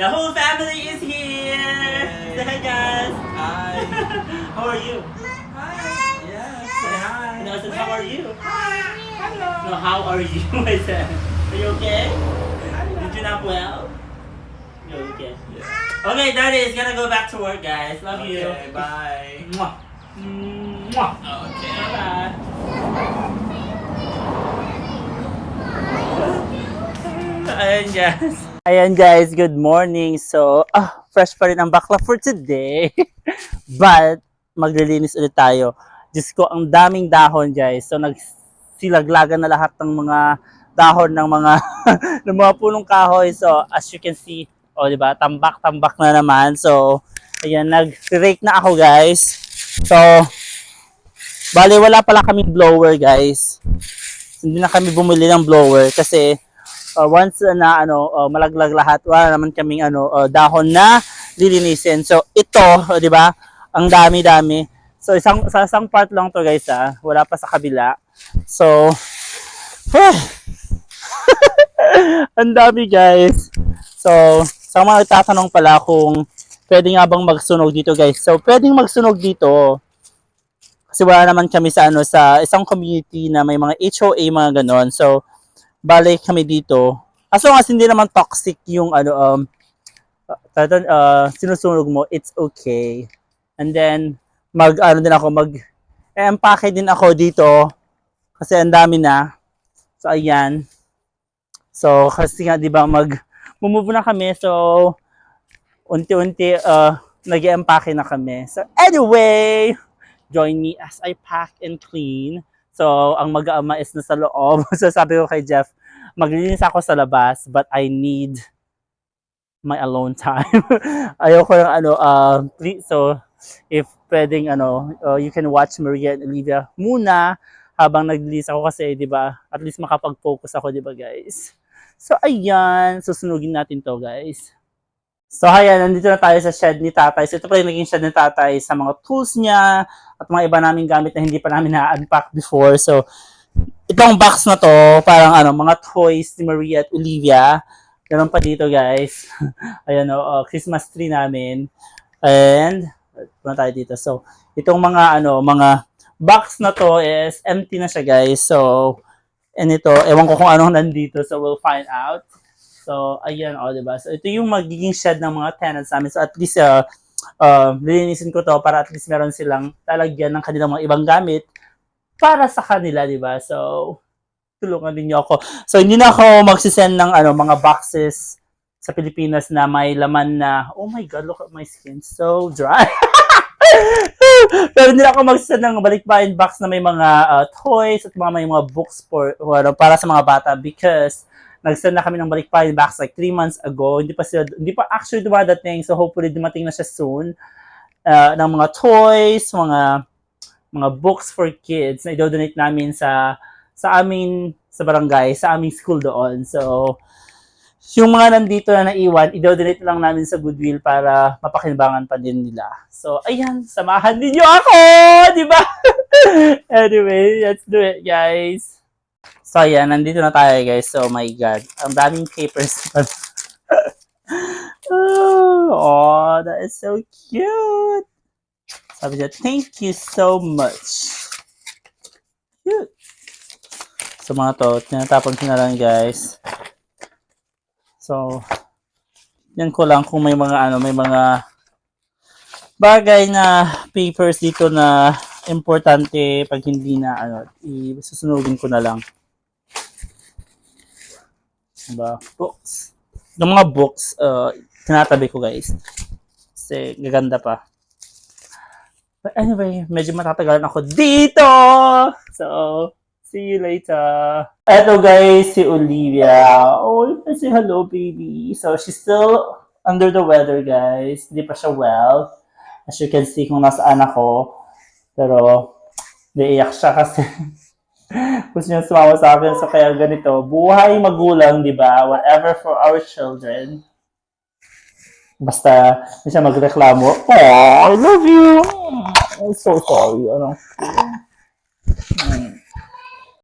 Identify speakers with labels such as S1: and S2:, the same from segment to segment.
S1: The whole family is here! Say hi guys!
S2: Hi.
S1: How are you?
S2: Hi. Yeah. Say hi.
S1: No, I said, how are you? Hi.
S2: Hello.
S1: No, how are you? I said, are you okay? Did you not well? You're okay. Okay, Daddy is gonna go back to work, guys. Love you.
S2: Okay, bye.
S1: Mwah. Mwah.
S2: Okay.
S1: Bye-bye. Ayan guys. Ayan guys, good morning. So, ah, fresh pa rin ang bakla for today. But, maglilinis ulit tayo. Diyos ko, ang daming dahon guys. So, nagsilaglagan na lahat ng mga dahon ng mga ng mga punong kahoy. So, as you can see, oh, di ba? Tambak-tambak na naman. So, ayan, nag-rake na ako guys. So, bali wala pala kami blower guys. Hindi na kami bumili ng blower kasi uh, once na ano uh, malaglag lahat wala naman kaming ano uh, dahon na lilinisin. So ito, uh, 'di ba? Ang dami-dami. So isang sa isang part lang to guys ah. Wala pa sa kabila. So ang dami guys. So sa mga tatanong pala kung pwede nga bang magsunog dito guys. So pwedeng magsunog dito. Kasi wala naman kami sa ano sa isang community na may mga HOA mga ganon. So balik kami dito. As long as hindi naman toxic yung ano um uh, uh, sinusunog mo, it's okay. And then mag ano din ako mag empake din ako dito kasi ang dami na. So ayan. So kasi nga 'di ba mag move na kami so unti-unti uh, nag-empake na kami. So anyway, join me as I pack and clean. So, ang mag-aama is nasa loob. so, sabi ko kay Jeff, maglilinis ako sa labas, but I need my alone time. Ayoko ng ano, uh, so, if pwedeng, ano, uh, you can watch Maria and Olivia muna habang naglilinis ako kasi, di ba, at least makapag-focus ako, di ba, guys? So, ayan, susunugin natin to, guys. So, ayan, nandito na tayo sa shed ni tatay. So, ito pa yung naging shed ni tatay sa mga tools niya at mga iba naming gamit na hindi pa namin na-unpack before. So, itong box na to, parang ano, mga toys ni Maria at Olivia. Ganun pa dito, guys. ayan, o, oh, Christmas tree namin. And, punta tayo dito. So, itong mga, ano, mga box na to is empty na siya, guys. So, and ito, ewan ko kung anong nandito. So, we'll find out. So, ayan, o, oh, diba? So, ito yung magiging shed ng mga tenants namin. So, at least, uh, uh, lilinisin ko to para at least meron silang lalagyan ng kanilang mga ibang gamit para sa kanila, di ba? So, tulungan niyo ako. So, hindi na ako magsisend ng ano, mga boxes sa Pilipinas na may laman na, oh my God, look at my skin, so dry. Pero na ako magsisend ng balikbayan box na may mga uh, toys at mga may mga books for, ano, para sa mga bata because nag-send na kami ng balikbayan box like 3 months ago. Hindi pa sila, hindi pa actually dumadating. So hopefully dumating na siya soon. Uh, ng mga toys, mga mga books for kids na i-donate namin sa sa amin sa barangay, sa aming school doon. So yung mga nandito na naiwan, i-donate lang namin sa Goodwill para mapakinabangan pa din nila. So, ayan, samahan ninyo ako! Di ba? anyway, let's do it, guys. So, ayan, nandito na tayo, guys. So, my God. Ang daming papers. oh, that is so cute. Sabi niya, thank you so much. Cute. So, mga to, tinatapon ko na lang, guys. So, yan ko lang kung may mga ano, may mga bagay na papers dito na importante pag hindi na ano, isusunugin ko na lang. Diba? Books. Yung mga books, uh, tinatabi ko guys. Kasi gaganda pa. But anyway, medyo matatagalan ako dito! So, see you later. Eto guys, si Olivia. Oh, say hello baby. So, she's still under the weather guys. Hindi pa siya well. As you can see kung nasaan ako. Pero, naiyak siya kasi gusto niya sumama sa akin. So, kaya ganito. Buhay magulang, di ba? Whatever for our children. Basta, hindi siya magreklamo. Oh, I love you. I'm so sorry. Ano?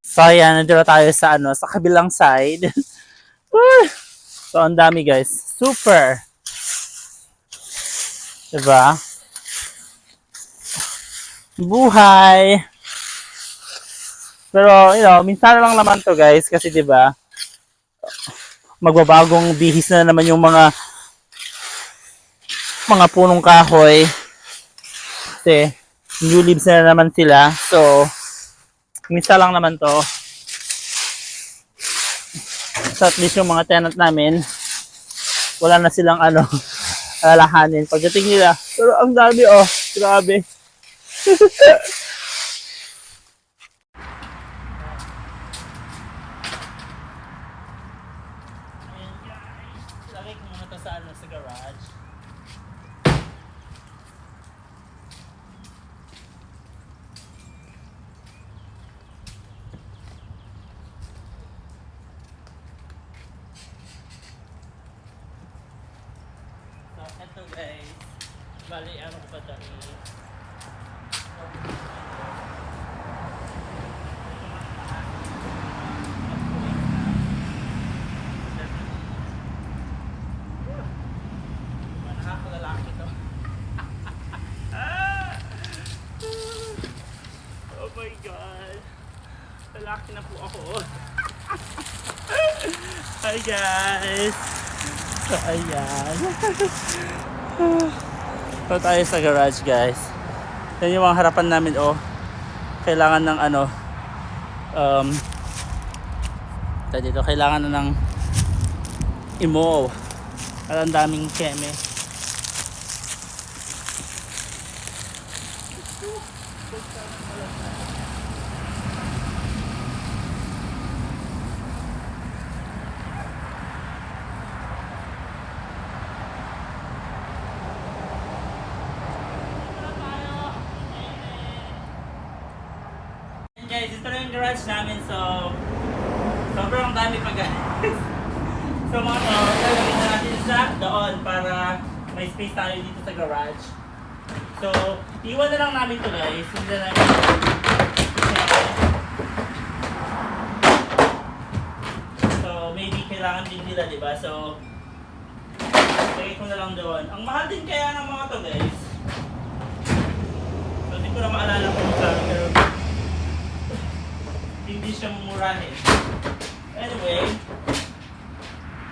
S1: So, ayan, nandito na tayo sa, ano, sa kabilang side. So, ang dami, guys. Super. Diba? Buhay! Pero, you know, minsan lang naman to guys, kasi 'di ba? Magbabagong bihis na naman yung mga mga punong kahoy. Kasi, new leaves na naman sila. So, minsan lang naman to. So, at least yung mga tenant namin, wala na silang ano, alalahanin. Pagdating nila, pero ang dami oh, grabe. Ayan guys, lagay ko muna to sa, ano, sa garage. So, eto guys, bali ano ko pa god. Lalaki na po ako. Hi guys. So. So tayo sa garage guys. Yan yung mga harapan namin oh. Kailangan ng ano um tayo dito kailangan na ng imo. At ang daming keme. Ayan, guys, ito na yung garage namin. So, sobrang dami pa guys. so mga to, lalagyan na natin sa doon para may space tayo dito sa garage. So, iwan na lang namin to guys. Hindi na namin. So, maybe kailangan din nila, di ba? So, lagay ko na lang doon. Ang mahal din kaya ng mga to guys. So, hindi ko na maalala kung magkano pero hindi siya mumurahin. Anyway,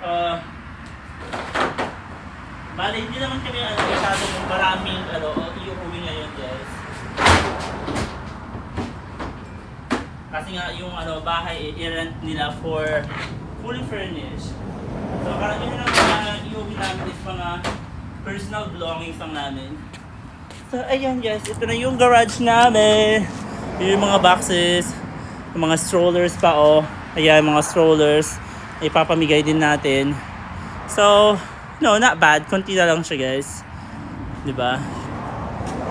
S1: uh, bali, hindi naman kami ano, masyadong maraming ano, iuwi ngayon guys. Kasi nga yung ano, bahay i-rent nila for fully furnished. So karamihan ng mga iuwi namin is mga personal belongings lang namin. So ayan guys, ito na yung garage namin. Yun yung mga boxes, yung mga strollers pa oh. Ayan, mga strollers. Ipapamigay din natin. So, no, not bad. Konti na lang siya guys. 'Di ba?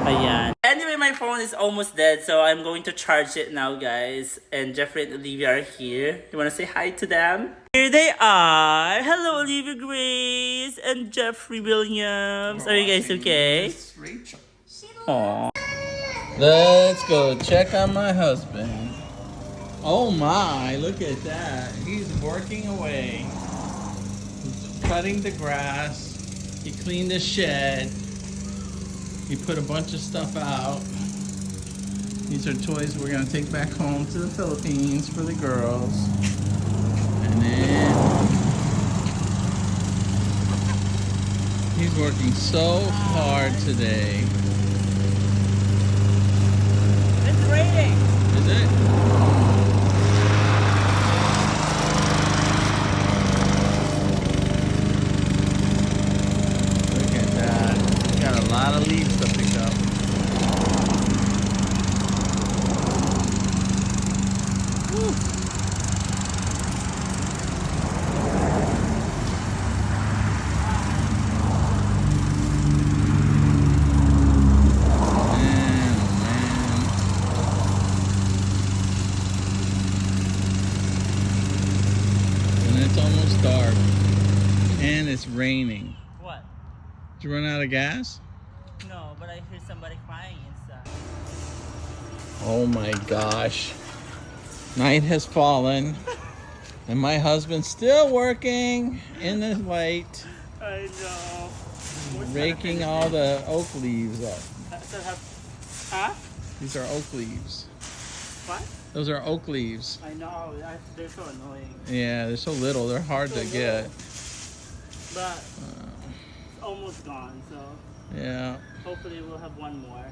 S1: Ayan. Anyway, my phone is almost dead, so I'm going to charge it now, guys. And Jeffrey and Olivia are here. You wanna say hi to them? Here they are. Hello, Olivia Grace and Jeffrey Williams. Are you guys okay?
S2: Rachel.
S1: Aww.
S2: Let's go check on my husband. Oh my, look at that. He's working away. He's cutting the grass. He cleaned the shed. He put a bunch of stuff out. These are toys we're gonna take back home to the Philippines for the girls. And then he's working so hard today.
S1: It's raining.
S2: Is it? Look at that. Got a lot of leaves to pick up. Man, oh man. And it's almost dark. And it's raining.
S1: What?
S2: Did you run out of gas?
S1: No, but I hear somebody crying inside.
S2: Oh my gosh. Night has fallen. And my husband's still working in the white.
S1: I know. We're
S2: raking all the oak leaves up.
S1: So have, huh?
S2: These are oak leaves.
S1: What?
S2: Those are oak leaves.
S1: I know, I- they're so annoying.
S2: Yeah, they're so little. They're hard
S1: So
S2: to get.
S1: But
S2: Uh,
S1: it's almost gone, so
S2: yeah.
S1: hopefully we'll have one more.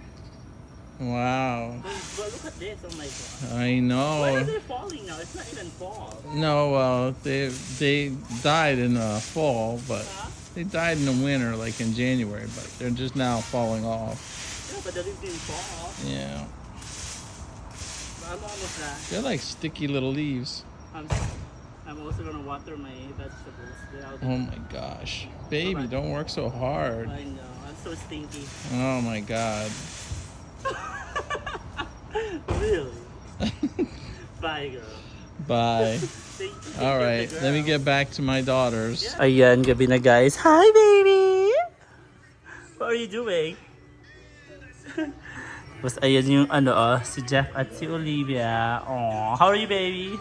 S2: Wow.
S1: But, but look at this, oh my god.
S2: I know.
S1: Why are they falling now? It's not even fall.
S2: No, well, they they died in the fall, but
S1: Huh?
S2: they died in the winter, like in January. But they're just now falling off.
S1: Yeah, but the leaves didn't fall.
S2: Yeah,
S1: But I'm almost done.
S2: they're like sticky little leaves.
S1: I'm, I'm also gonna water my vegetables.
S2: Oh my gosh, baby, don't work so hard.
S1: I know, I'm so stinky.
S2: Oh my god.
S1: Bye, girl.
S2: Bye. All right, let me get back to my daughters.
S1: Ayan, gabi na guys. Hi, baby! What are you doing? Tapos ayan yung ano oh, si Jeff at si Olivia. Oh, how are you, baby?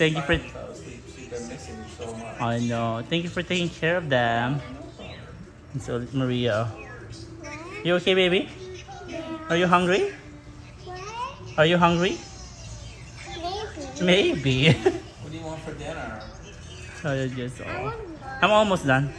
S1: Thank you for... I know. Thank you for taking care of them. And so, Maria. You okay, baby? Are you hungry? Are you hungry? Maybe.
S2: What do you want for dinner?
S1: I guess, oh. I'm almost done.